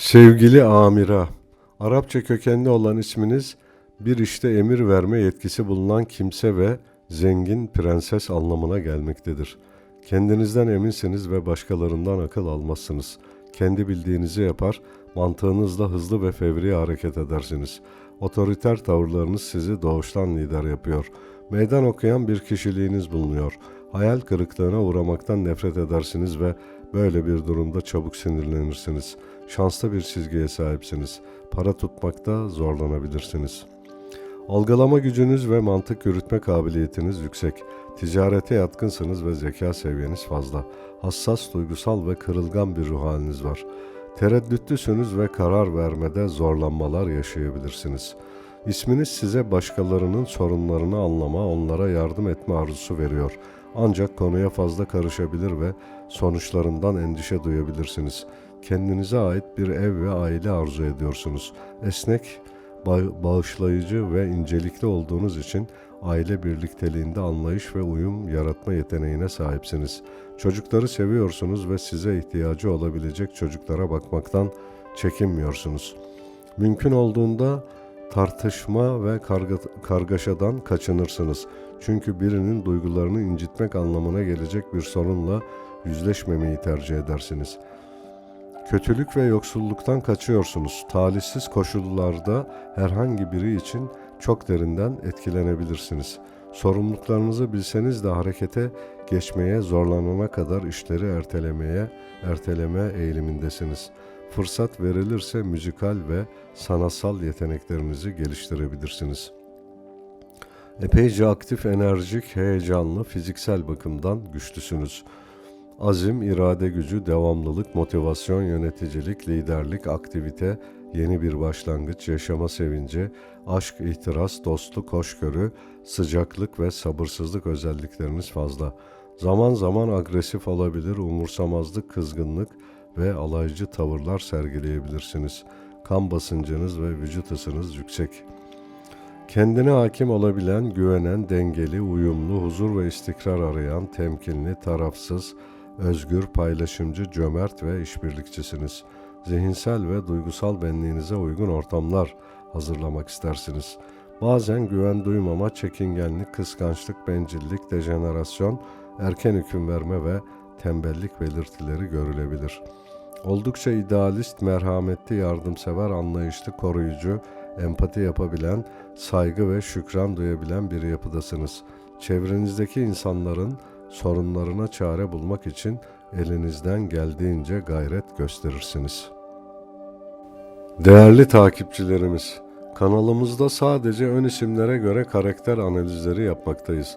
Sevgili Amira, Arapça kökenli olan isminiz bir işte emir verme yetkisi bulunan kimse ve zengin prenses anlamına gelmektedir. Kendinizden eminsiniz ve başkalarından akıl almazsınız. Kendi bildiğinizi yapar, mantığınızla hızlı ve fevri hareket edersiniz. Otoriter tavırlarınız sizi doğuştan lider yapıyor. Meydan okuyan bir kişiliğiniz bulunuyor. Hayal kırıklığına uğramaktan nefret edersiniz ve böyle bir durumda çabuk sinirlenirsiniz. Şanslı bir çizgiye sahipsiniz. Para tutmakta zorlanabilirsiniz. Algılama gücünüz ve mantık yürütme kabiliyetiniz yüksek. Ticarete yatkınsınız ve zeka seviyeniz fazla. Hassas, duygusal ve kırılgan bir ruh haliniz var. Tereddütlüsünüz ve karar vermede zorlanmalar yaşayabilirsiniz. İsminiz size başkalarının sorunlarını anlama, onlara yardım etme arzusu veriyor. Ancak konuya fazla karışabilir ve sonuçlarından endişe duyabilirsiniz. Kendinize ait bir ev ve aile arzu ediyorsunuz. Esnek, ba- bağışlayıcı ve incelikli olduğunuz için aile birlikteliğinde anlayış ve uyum yaratma yeteneğine sahipsiniz. Çocukları seviyorsunuz ve size ihtiyacı olabilecek çocuklara bakmaktan çekinmiyorsunuz. Mümkün olduğunda tartışma ve karga- kargaşadan kaçınırsınız. Çünkü birinin duygularını incitmek anlamına gelecek bir sorunla yüzleşmemeyi tercih edersiniz. Kötülük ve yoksulluktan kaçıyorsunuz. Talihsiz koşullarda herhangi biri için çok derinden etkilenebilirsiniz. Sorumluluklarınızı bilseniz de harekete geçmeye zorlanana kadar işleri ertelemeye, erteleme eğilimindesiniz. Fırsat verilirse müzikal ve sanatsal yeteneklerinizi geliştirebilirsiniz. Epeyce aktif, enerjik, heyecanlı, fiziksel bakımdan güçlüsünüz. Azim, irade gücü, devamlılık, motivasyon, yöneticilik, liderlik, aktivite, yeni bir başlangıç, yaşama sevinci, aşk, ihtiras, dostluk, hoşgörü, sıcaklık ve sabırsızlık özellikleriniz fazla. Zaman zaman agresif olabilir, umursamazlık, kızgınlık ve alaycı tavırlar sergileyebilirsiniz. Kan basıncınız ve vücut ısınız yüksek. Kendine hakim olabilen, güvenen, dengeli, uyumlu, huzur ve istikrar arayan, temkinli, tarafsız, özgür, paylaşımcı, cömert ve işbirlikçisiniz. Zihinsel ve duygusal benliğinize uygun ortamlar hazırlamak istersiniz. Bazen güven duymama, çekingenlik, kıskançlık, bencillik, dejenerasyon, erken hüküm verme ve tembellik belirtileri görülebilir. Oldukça idealist, merhametli, yardımsever, anlayışlı, koruyucu, empati yapabilen, saygı ve şükran duyabilen bir yapıdasınız. Çevrenizdeki insanların sorunlarına çare bulmak için elinizden geldiğince gayret gösterirsiniz. Değerli takipçilerimiz, kanalımızda sadece ön isimlere göre karakter analizleri yapmaktayız.